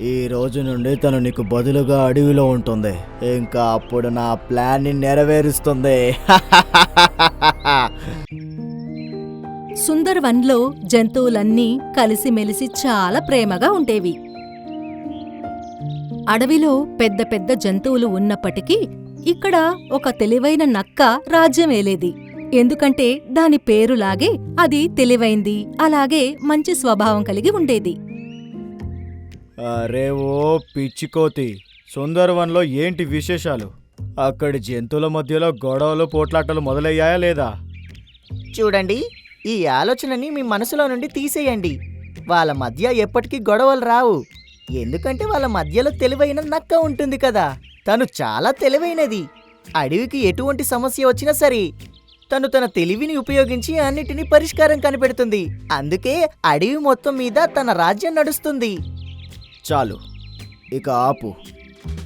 ఈ రోజు నుండి తను నీకు బదులుగా అడవిలో ఉంటుంది. ఇంకా అప్పుడు నా ప్లాన్ని నెరవేరుస్తుంది. సుందర్వన్లో జంతువులన్నీ కలిసిమెలిసి చాలా ప్రేమగా ఉండేవి. అడవిలో పెద్ద పెద్ద జంతువులు ఉన్నప్పటికీ ఇక్కడ ఒక తెలివైన నక్క రాజ్యమేలేది ఎందుకంటే దాని పేరులాగే అది తెలివైంది అలాగే మంచి స్వభావం కలిగి ఉండేది. అరే ఓ పిచ్చికోతి సుందర్వన్లో ఏంటి విశేషాలు? అక్కడి జంతువుల మధ్యలో గొడవలు పోట్లాటలు మొదలయ్యాయా లేదా? చూడండి ఈ ఆలోచనని మీ మనసులో నుండి తీసేయండి. వాళ్ళ మధ్య ఎప్పటికీ గొడవలు రావు. ఎందుకంటే వాళ్ళ మధ్యలో తెలివైన నక్క ఉంటుంది కదా. తను చాలా తెలివైనది. అడవికి ఎటువంటి సమస్య వచ్చినా సరే తను తన తెలివిని ఉపయోగించి అన్నిటినీ పరిష్కారం కనిపెడుతుంది. అందుకే అడవి మొత్తం మీద తన రాజ్యం నడుస్తుంది. చాలు. ఇక ఆపు.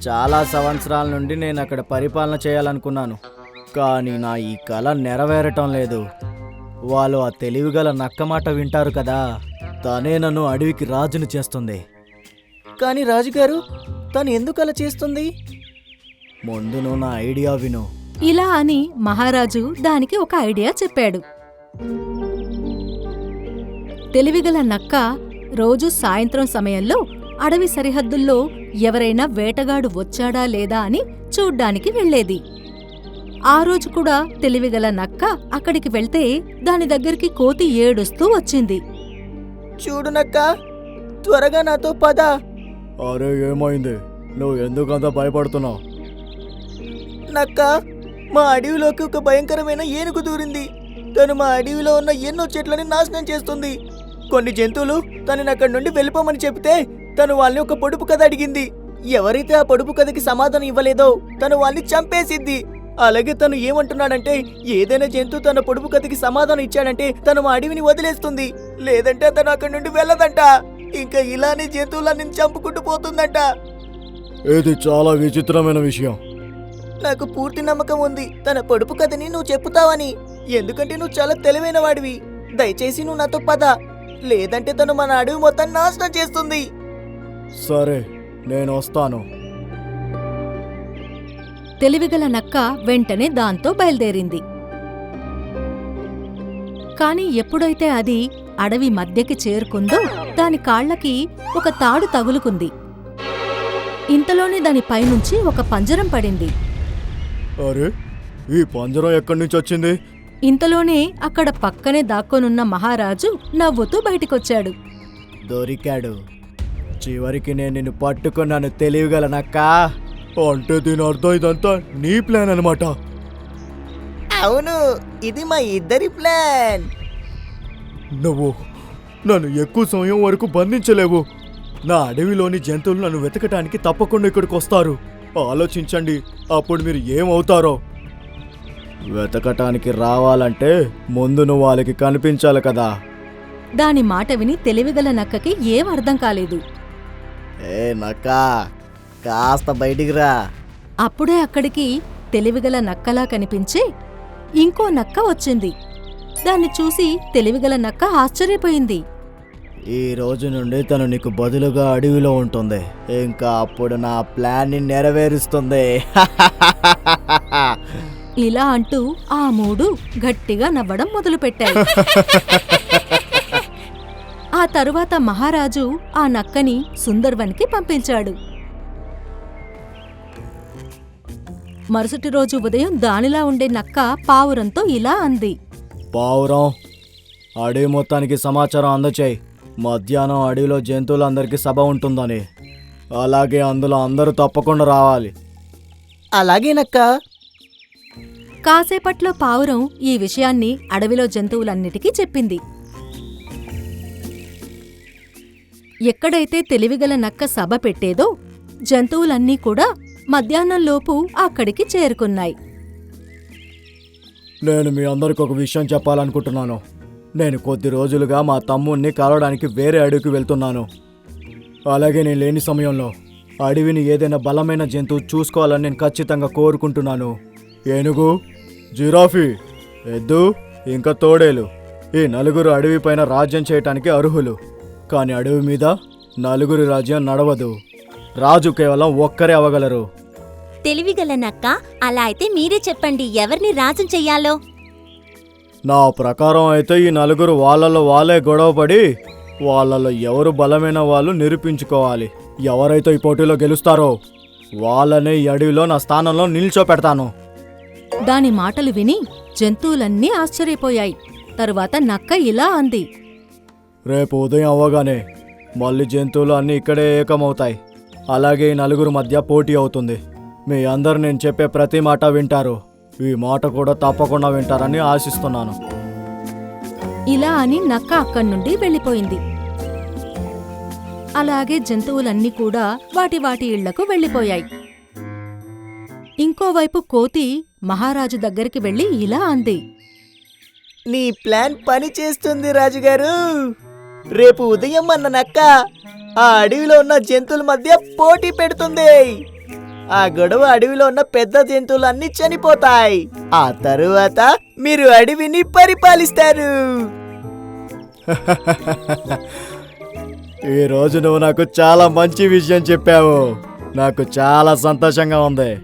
చాలా సంవత్సరాల నుండి నేను అక్కడ పరిపాలన చేయాలనుకున్నాను. కానీ నా ఈ కళ నెరవేరటం లేదు. వాళ్ళు ఆ తెలివిగల నక్క మాట వింటారు కదా. తనే నన్ను అడవికి రాజును చేస్తుంది. కానీ రాజుగారు తను ఎందుకు అలా చేస్తుంది? ముందు నువ్వు నా ఐడియా విను. ఇలా అని మహారాజు దానికి ఒక ఐడియా చెప్పాడు. తెలివిగల నక్క రోజు సాయంత్రం సమయంలో అడవి సరిహద్దుల్లో ఎవరైనా వేటగాడు వచ్చాడా లేదా అని చూడ్డానికి వెళ్ళేది. ఆ రోజు కూడా తెలివిగల నక్క అక్కడికి వెళ్తే దాని దగ్గరికి కోతి ఏడుస్తూ వచ్చింది. చూడు నక్క త్వరగా నాతో పద. అరే ఏమైంది? నువ్వు ఎందుకంత భయపడుతున్నావు? నక్క మా అడవిలోకి ఒక భయంకరమైన ఏనుగు దూరింది. తను మా అడవిలో ఉన్న ఎన్నో చెట్లని నాశనం చేస్తుంది. కొన్ని జంతువులు తనని అక్కడి నుండి వెళ్ళిపోమని చెప్తే తను వాళ్ళని ఒక పొడుపు కథ అడిగింది. ఎవరైతే ఆ పొడుపు కథకి సమాధానం ఇవ్వలేదో తను వాళ్ళని చంపేసిద్ది అలాగే తను ఏమంటున్నాడంటే ఏదైనా జంతువు తన పొడుపు కథకి సమాధానం ఇచ్చాడంటే తను మా అడవిని వదిలేస్తుంది. లేదంటే తను అక్కడి నుండి వెళ్ళదంట. ఇంకా ఇలానే జంతువులన్నీ చంపుకుంటూ పోతుందంట. ఇది చాలా విచిత్రమైన విషయం. నాకు పూర్తి నమ్మకం ఉంది. తన పొడుపు కథని నువ్వు చెప్పుతావని. ఎందుకంటే నువ్వు చాలా తెలివైన వాడివి. దయచేసి నువ్వు నాతో పద. లేదంటే తను మన అడవి మొత్తం నాశనం చేస్తుంది. సరే నేను వస్తాను. తెలివిగల నక్క వెంటనే దాంతో బయలుదేరింది. కాని ఎప్పుడైతే అది అడవి మధ్యకి చేరుకుందో దాని కాళ్ళకి ఒక తాడు తగులుకుంది. ఇంతలోనే దాని పైనుంచి ఒక పంజరం పడింది. అరే ఈ పంజరం ఎక్కడి నుంచి వచ్చింది? ఇంతలోనే అక్కడ పక్కనే దాక్కొనున్న మహారాజు నవ్వుతూ బయటికొచ్చాడు. దొరికాడు. చివరికి నేను నిన్ను పట్టుకున్నాను తెలియగలనక్క? అంటే దీని అర్థం ఇదంతా నీ ప్లాన్ అనమాట అవును ఇది మా ఇద్దరి ప్లాన్ నువ్వు నన్ను ఎక్కువ సమయం వరకు బంధించలేవు. నా అడవిలోని జంతువులు నన్ను వెతకటానికి తప్పకుండా ఇక్కడికి వస్తారు. ఆలోచించండి అప్పుడు మీరు ఏమవుతారో. వెతకటానికి రావాలంటే ముందు నువ్వు వాళ్ళకి కనిపించాలి కదా. దాని మాట విని తెలివిగల నక్కకి ఏం అర్థం కాలేదు. ఏ నక్క కాస్త బయటికి రా. అప్పుడే అక్కడికి తెలివిగల నక్కలా కనిపించి ఇంకో నక్క వచ్చింది. దాన్ని చూసి తెలివిగల నక్క ఆశ్చర్యపోయింది. ఈ రోజు నుండి తను నీకు బదులుగా అడవిలో ఉంటుంది. ఇంకా అప్పుడు నా ప్లాన్ని నెరవేరుస్తుంది. ఇలా అంటూ ఆ మూడు గట్టిగా నవ్వడం మొదలుపెట్టాయి. ఆ తరువాత మహారాజు ఆ నక్కని సుందర్వన్కి పంపించాడు. మరుసటి రోజు ఉదయం దానిలా ఉండే నక్క పావురంతో ఇలా అంది. పావురం అడవి మొత్తానికి సమాచారం అందచేయి. మధ్యాహ్నం అడవిలో జంతువులందరికీ సభ ఉంటుందని. అలాగే అందులో అందరూ తప్పకుండా రావాలి. అలాగే నక్క. కాసేపట్లో పావురం ఈ విషయాన్ని అడవిలో జంతువులన్నిటికీ చెప్పింది. ఎక్కడైతే తెలివిగల నక్క సభ పెట్టేదో జంతువులన్నీ కూడా మధ్యాహ్నంలోపు అక్కడికి చేరుకున్నాయి. నేను మీ అందరికి ఒక విషయం చెప్పాలనుకుంటున్నాను. నేను కొద్ది రోజులుగా మా తమ్ముణ్ణి కలవడానికి వేరే అడవికి వెళ్తున్నాను. అలాగే నేను లేని సమయంలో అడవిని ఏదైనా బలమైన జంతువు చూసుకోవాలని నేను ఖచ్చితంగా కోరుకుంటున్నాను. ఏనుగు జిరాఫీ ఎద్దు ఇంకా తోడేలు ఈ నలుగురు అడవి పైన రాజ్యం చేయటానికి అర్హులు. కానీ అడవి మీద నలుగురి రాజ్యం నడవదు. రాజు కేవలం ఒక్కరే అవ్వగలరు. తెలివిగల నక్క అలా అయితే మీరే చెప్పండి ఎవరిని రాజం చెయ్యాలో? నా ప్రకారం అయితే ఈ నలుగురు వాళ్ళలో వాళ్ళే గొడవపడి వాళ్ళలో ఎవరు బలమైన వాళ్ళు నిరూపించుకోవాలి. ఎవరైతే ఈ పోటీలో గెలుస్తారో వాళ్ళనే ఈ అడవిలో నా స్థానంలో నిల్చోపెడతాను. దాని మాటలు విని జంతువులన్నీ ఆశ్చర్యపోయాయి. తరువాత నక్క ఇలా అంది. రేపు ఉదయం అవ్వగానే మళ్ళీ జంతువులు అన్నీ ఇక్కడే ఏకమవుతాయి. అలాగే ఈ నలుగురు మధ్య పోటీ అవుతుంది. మీ అందరు నేను చెప్పే ప్రతి మాట వింటారు. ఈ మాట కూడా తప్పకుండా వింటారని ఆశిస్తున్నాను. ఇలా అని నక్క అక్కడి నుండి వెళ్ళిపోయింది. అలాగే జంతువులన్నీ కూడా వాటి వాటి ఇళ్ళకు వెళ్ళిపోయాయి. ఇంకోవైపు కోతి మహారాజు దగ్గరికి వెళ్ళి ఇలా అంది. నీ ప్లాన్ పని చేస్తుంది రాజుగారు. రేపు ఉదయం అన్న నక్క ఆ అడవిలో ఉన్న జంతువుల మధ్య పోటీ పెడుతుంది. ఆ గొడవ అడవిలో ఉన్న పెద్ద జంతువులు అన్ని చనిపోతాయి. ఆ తరువాత మీరు అడవిని పరిపాలిస్తారు. ఈ రోజు నువ్వు నాకు చాలా మంచి విషయం చెప్పావు. నాకు చాలా సంతోషంగా ఉంది.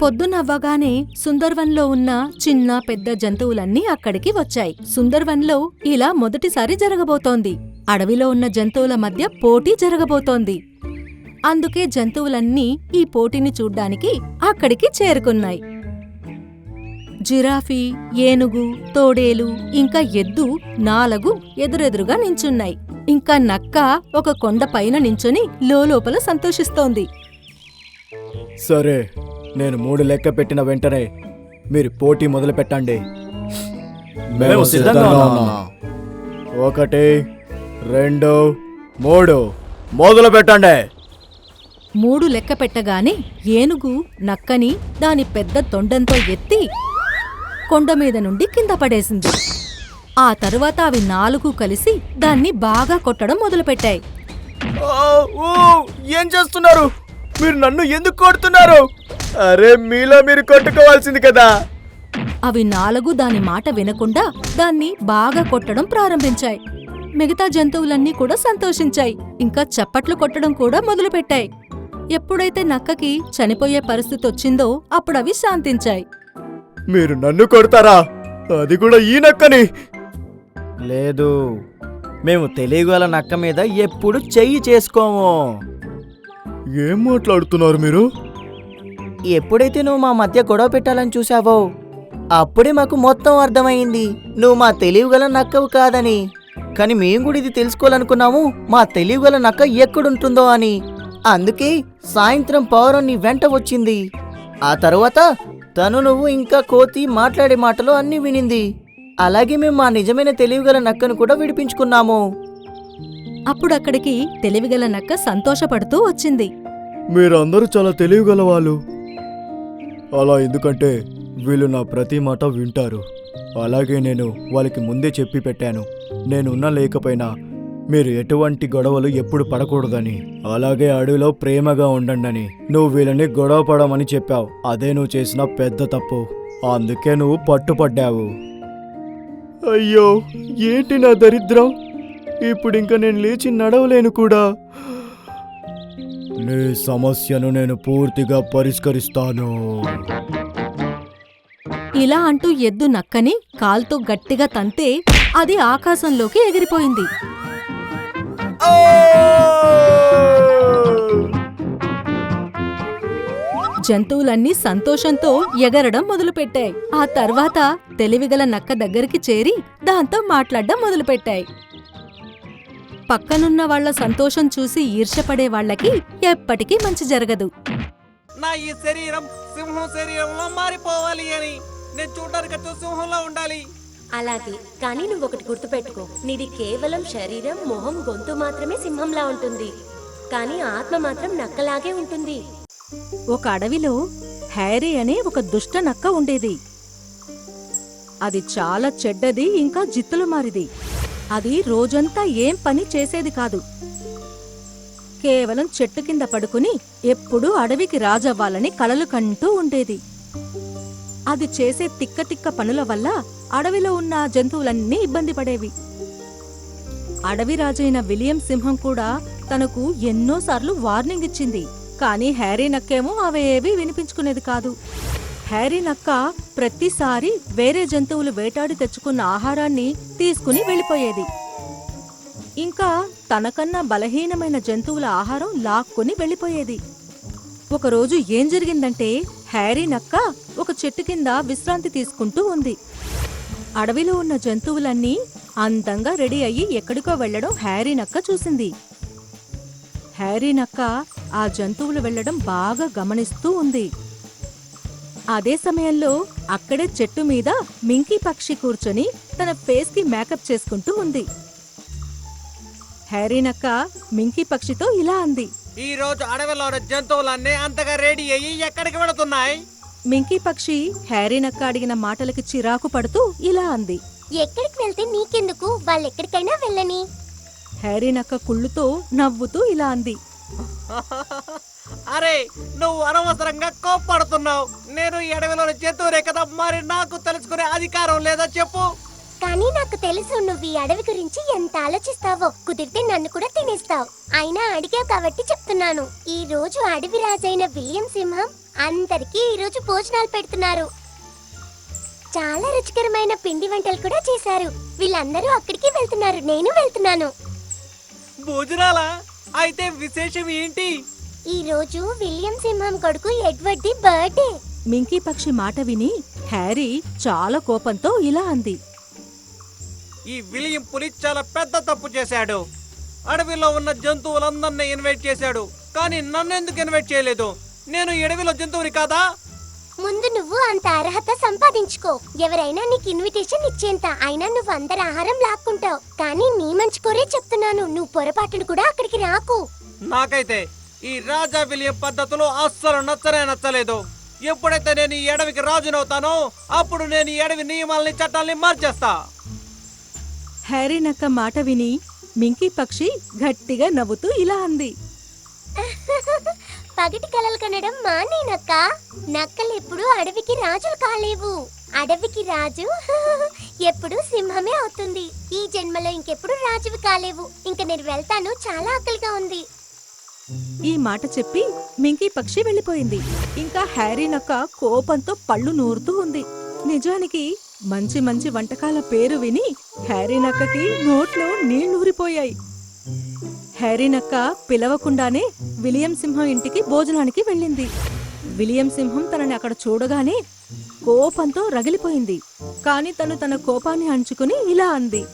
పొద్దునవ్వగానే సుందర్వన్లో ఉన్న చిన్న పెద్ద జంతువులన్నీ అక్కడికి వచ్చాయి. సుందర్వన్లో ఇలా మొదటిసారి జరగబోతోంది. అడవిలో ఉన్న జంతువుల మధ్య పోటీ జరగబోతోంది. అందుకే జంతువులన్నీ ఈ పోటీని చూడ్డానికి అక్కడికి చేరుకున్నాయి. జిరాఫీ ఏనుగు తోడేలు ఇంకా ఎద్దు నాలుగు ఎదురెదురుగా నించున్నాయి. ఇంకా నక్క ఒక కొండ పైన నించుని లోపల సంతోషిస్తోంది. సరే నేను మూడు లెక్క పెట్టిన వెంటనే మీరు పోటీ మొదలు పెట్టండి. మేము సిద్ధంగా ఉన్నాం. ఒకటి రెండు మూడు. మొదలు పెట్టండి. మూడు లెక్క పెట్టగానే ఏనుగు నక్కని దాని పెద్ద తొండంతో ఎత్తి కొండ మీద నుండి కింద పడేసింది. ఆ తరువాత అవి నాలుగు కలిసి దాన్ని బాగా కొట్టడం మొదలుపెట్టాయి ఓ, ఓ, ఏం చేస్తున్నారు? మీరు నన్ను ఎందుకు కొడుతున్నారు? అరే మీలో మీరు కొట్టుకోవాల్సింది కదా. అవి నాలుగు దాని మాట వినకుండా దాన్ని బాగా కొట్టడం ప్రారంభించాయి. మిగతా జంతువులన్నీ కూడా సంతోషించాయి. ఇంకా చప్పట్లు కొట్టడం కూడా మొదలుపెట్టాయి. ఎప్పుడైతే నక్కకి చనిపోయే పరిస్థితి వచ్చిందో అప్పుడవి శాంతించాయి. మీరు నన్ను కొడతారా? అది కూడా ఈ నక్కని. లేదు. మేము తెలియగల నక్క మీద ఎప్పుడు చెయ్యి చేసుకోము. ఏం మాట్లాడుతున్నారు మీరు? ఎప్పుడైతే నువ్వు మా మధ్య గొడవ పెట్టాలని చూసావో అప్పుడే మాకు మొత్తం అర్థమైంది. నువ్వు మా తెలివిగల నక్కవు కాదని. కానీ మేము కూడా ఇది తెలుసుకోవాలనుకున్నాము. మా తెలివిగల నక్క ఎక్కడుంటుందో అని. అందుకే సాయంత్రం పౌరం నీ వెంట వచ్చింది. ఆ తరువాత తను నువ్వు ఇంకా కోతి మాట్లాడే మాటలు అన్నీ వినింది. అలాగే మేము మా నిజమైన తెలివిగల నక్కను కూడా విడిపించుకున్నాము. అప్పుడక్కడికి తెలివిగల నక్క సంతోషపడుతూ వచ్చింది. మీరందరూ చాలా తెలివిగల వాళ్ళు. అలా ఎందుకంటే వీళ్ళు నా ప్రతి మాట వింటారు. అలాగే నేను వాళ్ళకి ముందే చెప్పి పెట్టాను. నేనున్నా లేకపోయినా మీరు ఎటువంటి గొడవలు ఎప్పుడు పడకూడదని. అలాగే అడవిలో ప్రేమగా ఉండండి నువ్వు వీళ్ళని గొడవ పడమని చెప్పావు. అదే నువ్వు చేసిన పెద్ద తప్పు. అందుకే నువ్వు పట్టుపడ్డావు. అయ్యో ఏంటి నా దరిద్రం? ఇప్పుడు ఇంకా నేను లేచి నడవలేను కూడా. నీ సమస్యను నేను పూర్తిగా పరిష్కరిస్తాను. ఇలా అంటూ ఎద్దు నక్కని కాల్తో గట్టిగా తంతే అది ఆకాశంలోకి ఎగిరిపోయింది. జంతువులన్నీ సంతోషంతో ఎగరడం మొదలుపెట్టాయి. ఆ తర్వాత తెలివిగల నక్క దగ్గరికి చేరి దాంతో మాట్లాడడం మొదలుపెట్టాయి. పక్కనున్న వాళ్ళ సంతోషం చూసి ఈర్ష్యపడే వాళ్ళకి ఎప్పటికీ మంచి జరగదు. నా ఈ శరీరం సింహం శరీరంలో మారిపోవాలి అని నేను చూడడానికి సింహంలో ఉండాలి. అలాగే కానీ నువ్వు ఒకటి గుర్తుపెట్టుకో. నీది కేవలం శరీరం మొహం గొంతు మాత్రమే సింహంలా ఉంటుంది. కానీ ఆత్మ మాత్రం నక్కలాగే ఉంటుంది. ఒక అడవిలో హ్యారీ అనే ఒక దుష్ట నక్క ఉండేది. అది చాలా చెడ్డది ఇంకా జిత్తులు మారిది. అది రోజంతా ఏం పని చేసేది కాదు. కేవలం చెట్టు కింద పడుకుని ఎప్పుడూ అడవికి రాజవ్వాలని కలలు కంటూ ఉండేది. అది చేసే తిక్క తిక్క పనుల వల్ల అడవిలో ఉన్న జంతువులన్నీ ఇబ్బంది పడేవి. అడవి రాజైన విలియం సింహం కూడా తనకు ఎన్నోసార్లు వార్నింగ్ ఇచ్చింది కానీ హ్యారీ నక్కేమో అవేవి వినిపించుకునేది కాదు. హ్యారీ నక్క ప్రతిసారి వేరే జంతువులు వేటాడి తెచ్చుకున్న ఆహారాన్ని తీసుకుని వెళ్ళిపోయేది. ఇంకా తనకన్నా బలహీనమైన జంతువుల ఆహారం లాక్కొని వెళ్ళిపోయేది. ఒకరోజు ఏం జరిగిందంటే హ్యారీ నక్క ఒక చెట్టు కింద విశ్రాంతి తీసుకుంటూ ఉంది. అడవిలో ఉన్న జంతువులన్నీ అందంగా రెడీ అయ్యి ఎక్కడికో వెళ్ళడం హ్యారీ నక్క చూసింది. హ్యారీ నక్క ఆ జంతువులు వెళ్ళడం బాగా గమనిస్తూ ఉంది. అదే సమయంలో అక్కడే చెట్టు మీద మింకీ పక్షి కూర్చొని తన ఫేస్కి మేకప్ చేసుకుంటూ ఉంది. హ్యారీ నక్క మింకీ పక్షితో ఇలా అంది. ఈ రోజు అడవిలో జంతువులన్నీ అంతగా రెడీ అయ్యి ఎక్కడికి వెళుతున్నాయి? మింకీ పక్షి హ్యారీ నక్క అడిగిన మాటలకి చిరాకు పడుతూ ఇలా అంది. ఎక్కడికి వెళ్తే నీకెందుకు? వాళ్ళెక్కడికైనా వెళ్ళని. హ్యారీ నక్క కుళ్ళుతో నవ్వుతూ ఇలా అంది. అరే నువ్వు అనవసరంగా కోప్పడుతున్నావు. నేను ఉన్న జంతువులే కదా మరి నాకు తెలుసుకునే అధికారం లేదా చెప్పు. కానీ నాకు తెలుసు నువ్వు ఈ అడవి గురించి ఎంత ఆలోచిస్తావో. కుదిరితే నన్ను కూడా తినేస్తావు. అయినా అడిగావు కాబట్టి చెప్తున్నాను. ఈ రోజు అడవి రాజైన విలియం సింహం అందరికీ ఈ రోజు భోజనాలు పెడుతున్నారు. చాలా రుచికరమైన పిండి వంటలు కూడా చేశారు. వీళ్ళందరూ అక్కడికి వెళ్తున్నారు. నేను వెళ్తున్నాను. భోజనాలా? అయితే విశేషం ఏంటి? ఈ రోజు విలియం సింహం కొడుకు ఎడ్వర్డ్ ది బర్త్డే. మింకీ పక్షి మాట విని హ్యారీ చాలా కోపంతో ఇలా అంది. ఈ విలియం పులి చాలా పెద్ద తప్పు చేశాడు. అడవిలో ఉన్న జంతువులందరినీ ఇన్వైట్ చేశాడు. కానీ నన్ను ఎందుకు ఇన్వైట్ చేయలేదు? నేను ఈ అడవిలో జంతువుని కాదా? ముందు నువ్వు అంత అర్హత సంపాదించుకో. ఎవరైనా నీకు ఇన్విటేషన్ ఇచ్చేంత అయినా నువ్వు అందరి ఆహారం లాక్కుంటావు. కానీ నీ మంచి కోరే చెప్తున్నాను. నువ్వు పొరపాటును కూడా అక్కడికి రాకు. నాకైతే ఈ రాజా విలియం పద్ధతులు అస్సలు నచ్చనే నచ్చలేదు. ఎప్పుడైతే నేను ఈ అడవికి రాజునవుతానో అప్పుడు నేను ఈ అడవి నియమాలని చట్టాలని మార్చేస్తా. హ్యారీ నక్క మాట విని మింకీ పక్షి గట్టిగా నవ్వుతూ ఇలా అంది. పగటి కలలు కనడం మానేనక్క నక్కలు ఎప్పుడు అడవికి రాజులు కాలేవు. అడవికి రాజు ఎప్పుడు సింహమే అవుతుంది. ఈ జన్మలో ఇంకెప్పుడు రాజువి కాలేవు. ఇంక నేను వెళ్తాను చాలా ఆకలిగా ఉంది. ఈ మాట చెప్పి మింకీ పక్షి వెళ్ళిపోయింది. ఇంకా హ్యారీ నక్క కోపంతో పళ్ళు నూరుతూ ఉంది. నిజానికి మంచి మంచి వంటకాల పేరు విని హ్యారీ నక్కకి నోట్లో నీళ్ళూరిపోయాయి హ్యారీ నక్క పిలవకుండానే విలియం సింహం ఇంటికి భోజనానికి వెళ్ళింది. విలియం సింహం తనని అక్కడ చూడగానే కోపంతో రగిలిపోయింది. కాని తను తన కోపాన్ని అంచుకుని ఇలా అంది.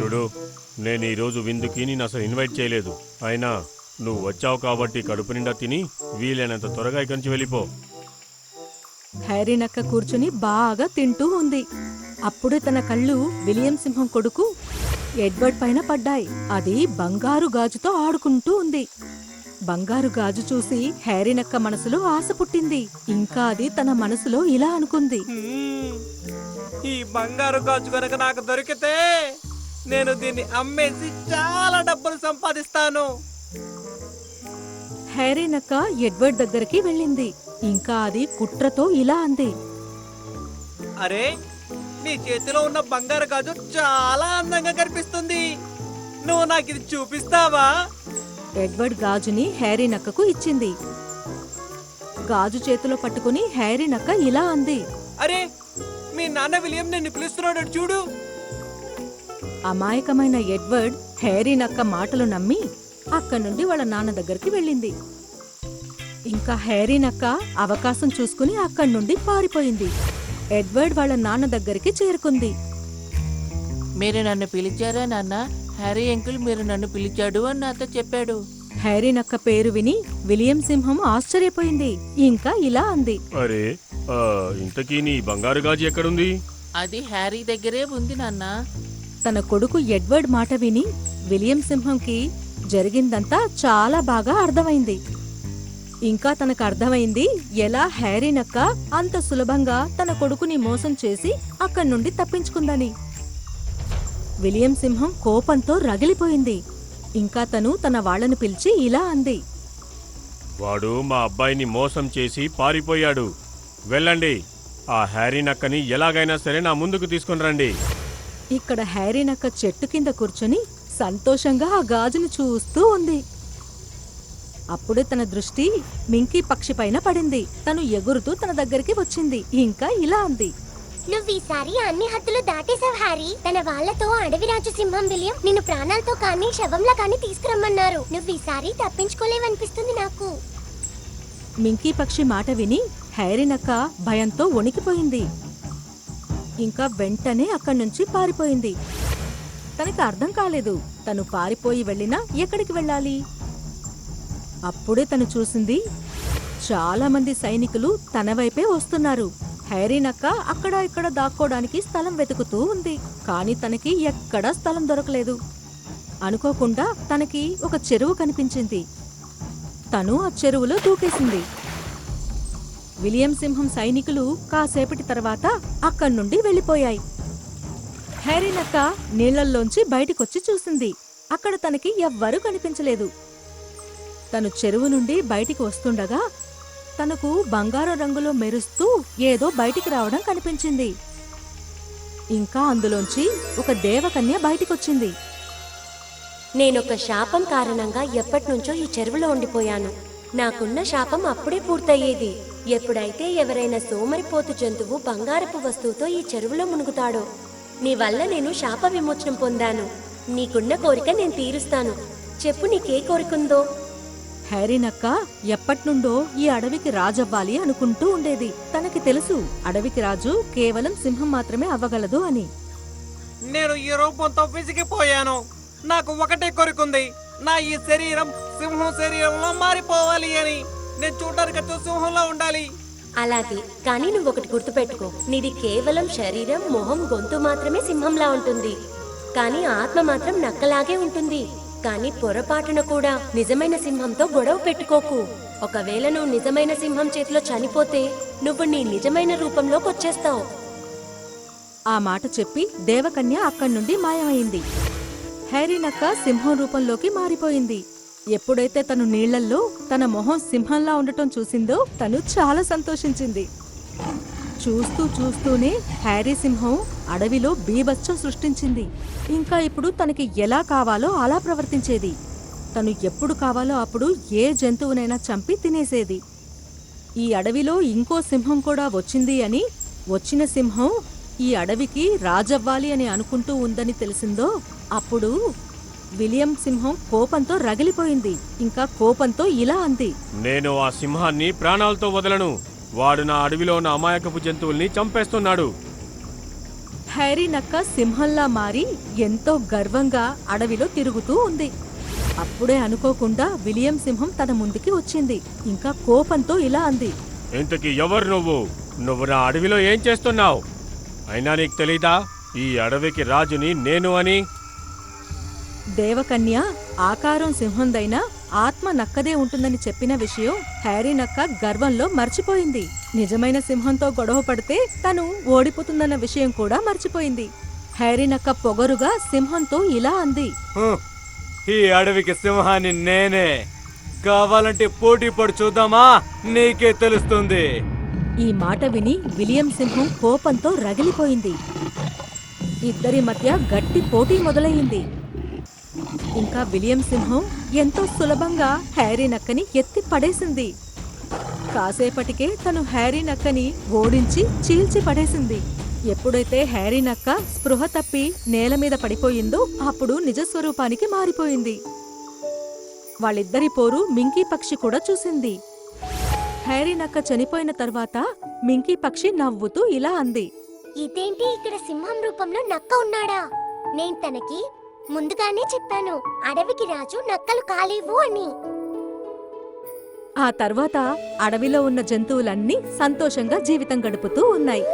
చూడు నేను ఈరోజు విందుకి నేను అసలు ఇన్వైట్ చేయలేదు. అయినా నువ్వు వచ్చావు కాబట్టి కడుపు నిండా తిని వీలైనంత త్వరగా ఇక్కడి నుంచి వెళ్ళిపో. హ్యారీ నక్క కూర్చుని బాగా తింటూ ఉంది. అప్పుడే తన కళ్ళు విలియం సింహం కొడుకు ఎడ్వర్డ్ పైన పడ్డాయి. అది బంగారు గాజుతో ఆడుకుంటూ ఉంది. బంగారు గాజు చూసి హ్యారీ నక్క మనసులో ఆశ పుట్టింది. ఇంకా అది తన మనసులో ఇలా అనుకుంది. ఈ బంగారు గాజు కనుక నాకు దొరికితే నేను దీన్ని అమ్మేసి చాలా డబ్బులు సంపాదిస్తాను. హ్యారీ నక్క ఎడ్వర్డ్ దగ్గరికి వెళ్ళింది. ఇంకా అది కుట్రతో ఇలా అంది. అరే నీ చేతిలో ఉన్న బంగారు గాజు చాలా అందంగా కనిపిస్తుంది. నువ్వు నాకు ఇది చూపిస్తావా? ఎడ్వర్డ్ గాజుని హ్యారీ నక్కకు ఇచ్చింది. గాజు చేతిలో పట్టుకుని హ్యారీ నక్క ఇలా అంది. అరే మీ నాన్న విలియం నిన్ను పిలుస్తున్నాడు చూడు. అమాయకమైన ఎడ్వర్డ్ హ్యారీ నక్క మాటలు నమ్మి అక్కడి నుండి వాళ్ళ నాన్న దగ్గరికి వెళ్ళింది. ఇంకా హ్యారీ నక్క అవకాశం చూసుకుని అక్కడి నుండి పారిపోయింది. ఎడ్వర్డ్ వాళ్ళ నాన్న దగ్గరికి చేరుకుంది. మీరు నన్ను పిలిచారా నాన్న? హ్యారీ అంకుల్ మీరు నన్ను పిలిచాడు అని నాతో చెప్పాడు. హ్యారీ నక్క పేరు విని విలియం సింహం ఆశ్చర్యపోయింది. ఇంకా ఇలా అంది. అరే ఆ, ఇంతకీ నీ బంగారు గాజు ఎక్కడుంది? అది హ్యారీ దగ్గరే ఉంది నాన్న. తన కొడుకు ఎడ్వర్డ్ మాట విని విలియం సింహంకి జరిగిందంతా చాలా బాగా అర్థమైంది. ఇంకా తనకు అర్థమైంది ఎలా హ్యారీ నక్క అంత సులభంగా తన కొడుకుని మోసం చేసి అక్కడి నుండి తప్పించుకుందని. విలియం సింహం కోపంతో రగిలిపోయింది. ఇంకా తను తన వాళ్ళని పిలిచి ఇలా అంది. వాడు మా అబ్బాయిని మోసం చేసి పారిపోయాడు. వెళ్ళండి. ఆ హ్యారీ నక్కని ఎలాగైనా సరే నా ముందుకు తీసుకుని రండి. ఇక్కడ హ్యారీ నక్క చెట్టు కింద కూర్చొని సంతోషంగా ఆ గాజును చూస్తూ ఉంది. అప్పుడే తన దృష్టి మింకీ పక్షి పైన పడింది. తను ఎగురుతూ తన దగ్గరికి వచ్చింది. ఇంకా ఇలా అంది. నువ్వు ఈసారి అన్ని హద్దులు దాటేశావు హ్యారీ తన వాళ్ళతో అడవిరాజు సింహం విలియం నిన్ను ప్రాణాలతో కానీ శవంలా కానీ తీసుకురమ్మన్నారు. నువ్వు ఈసారి తప్పించుకోలేవనిపిస్తుంది నాకు. మింకీ పక్షి మాట విని హ్యారీ నక్క భయంతో వణికిపోయింది. ఇంకా వెంటనే అక్కడి నుంచి పారిపోయింది. తనకి అర్థం కాలేదు. తను పారిపోయి వెళ్ళినా ఎక్కడికి వెళ్ళాలి? అప్పుడే తను చూసింది చాలా మంది సైనికులు తన వైపే వస్తున్నారు. హైరీనక్క అక్కడ ఇక్కడ దాక్కోడానికి స్థలం వెతుకుతూ ఉంది. కానీ తనకి ఎక్కడా స్థలం దొరకలేదు. అనుకోకుండా తనకి ఒక చెరువు కనిపించింది. తను ఆ చెరువులో దూకేసింది. విలియం సింహం సైనికులు కాసేపటి తర్వాత అక్కడి నుండి వెళ్ళిపోయాయి. హ్యారీ నీళ్ళల్లోంచి బయటికొచ్చి చూసింది. అక్కడ తనకి ఎవ్వరూ కనిపించలేదు. తను చెరువు నుండి బయటికి వస్తుండగా తనకు బంగారం రంగులో మెరుస్తూ ఏదో బయటికి రావడం కనిపించింది. ఇంకా అందులోంచి ఒక దేవకన్య బయటికొచ్చింది. నేనొక శాపం కారణంగా ఎప్పటినుంచో ఈ చెరువులో ఉండిపోయాను. నాకున్న శాపం అప్పుడే పూర్తయ్యేది. ఎప్పుడైతే ఎవరైనా సోమరిపోతు జంతువు బంగారపు వస్తువుతో ఈ చెరువులో మునుగుతాడో నీ వల్ల నేను శాప విమోచనం పొందాను. నీకున్న కోరిక నేను తీరుస్తాను. చెప్పు నీకే కోరికుందో? హ్యారీ నక్క ఎప్పట్నుండో ఈ అడవికి రాజవ్వాలి అనుకుంటూ ఉండేది. తనకి తెలుసు అడవికి రాజు కేవలం సింహం మాత్రమే అవ్వగలదు అని. నేను ఈ రూపంతో విసిగిపోయాను. నాకు ఒకటే కోరికుంది. నా ఈ శరీరం సింహం శరీరంలో మారిపోవాలి అని. నేను చూడడానికి సింహంలో ఉండాలి. అలాగే కానీ నువ్వు ఒకటి గుర్తుపెట్టుకో. నీది కేవలం శరీరం మొహం గొంతు మాత్రమే సింహంలా ఉంటుంది. కానీ ఆత్మ మాత్రం నక్కలాగే ఉంటుంది. కానీ పొరపాటున కూడా నిజమైన సింహంతో గొడవ పెట్టుకోకు. ఒకవేళ నువ్వు నిజమైన సింహం చేతిలో చనిపోతే నువ్వు నీ నిజమైన రూపంలోకి వచ్చేస్తావు ఆ మాట చెప్పి దేవకన్య అక్కడి నుండి మాయమైంది. హైరీనక్క నక్క సింహం రూపంలోకి మారిపోయింది. ఎప్పుడైతే తను నీళ్ళల్లో తన మొహం సింహంలా ఉండటం చూసిందో తను చాలా సంతోషించింది. చూస్తూ చూస్తూనే హ్యారీ సింహం అడవిలో బీభత్సం సృష్టించింది. ఇంకా ఇప్పుడు తనకి ఎలా కావాలో అలా ప్రవర్తించేది. తను ఎప్పుడు కావాలో అప్పుడు ఏ జంతువునైనా చంపి తినేసేది. ఈ అడవిలో ఇంకో సింహం కూడా వచ్చింది అని వచ్చిన సింహం ఈ అడవికి రాజవ్వాలి అని అనుకుంటూ ఉందని తెలిసిందో అప్పుడు విలియం సింహం కోపంతో రగిలిపోయింది. ఇంకా కోపంతో ఇలా అంది. నేను ఆ సింహాన్ని ప్రాణాలతో వదలను. వాడు నా అడవిలో ఉన్న అమాయకపు జంతువుల్ని చంపేస్తున్నాడు. హ్యారీ నక్క సింహంలా మారి ఎంతో గర్వంగా అడవిలో తిరుగుతూ ఉంది. అప్పుడే అనుకోకుండా విలియం సింహం తన ముందుకి వచ్చింది. ఇంకా కోపంతో ఇలా అంది. ఇంతకీ ఎవరు నువ్వు? నువ్వు నా అడవిలో ఏం చేస్తున్నావు? అయినా నీకు తెలీదా? ఈ అడవికి రాజుని నేను అని? దేవకన్య ఆకారం సింహందైనా ఆత్మ నక్కదే ఉంటుందని చెప్పిన విషయం హ్యారీ నక్క గర్వంలో మర్చిపోయింది. నిజమైన సింహంతో గొడవ పడితే తను ఓడిపోతుందన్న విషయం కూడా మర్చిపోయింది. హ్యారీ నక్క పొగరుగా సింహంతో ఇలా అంది. ఈ అడవికి సింహాన్ని నేనే. కావాలంటే పోటీ పడి చూద్దామా? నీకే తెలుస్తుంది. ఈ మాట విని విలియం సింహం కోపంతో రగిలిపోయింది. ఇద్దరి మధ్య గట్టి పోటీ మొదలయ్యింది ఇంకా విలియం సింహం ఎంతో సులభంగా హ్యారీ నక్కని ఎత్తి పడేసింది. కాసేపటికే తను హ్యారీ నక్కని ఓడించి చీల్చి పడేసింది. ఎప్పుడైతే హ్యారీ నక్క స్పృహ తప్పి నేల మీద పడిపోయిందో అప్పుడు నిజస్వరూపానికి మారిపోయింది. వాళ్ళిద్దరి పోరు మింకీ పక్షి కూడా చూసింది. నక్క చనిపోయిన తర్వాత మింకీ పక్షి నవ్వుతూ ఇలా అంది. ఇదేంటి ఇక్కడ సింహం రూపంలో నక్క ఉన్నాడా? నేను తనకి ముందుగానే చెప్పాను అడవికి రాజు నక్కలు కాలేవు అని. ఆ తర్వాత అడవిలో ఉన్న జంతువులన్నీ సంతోషంగా జీవితం గడుపుతూ ఉన్నాయి.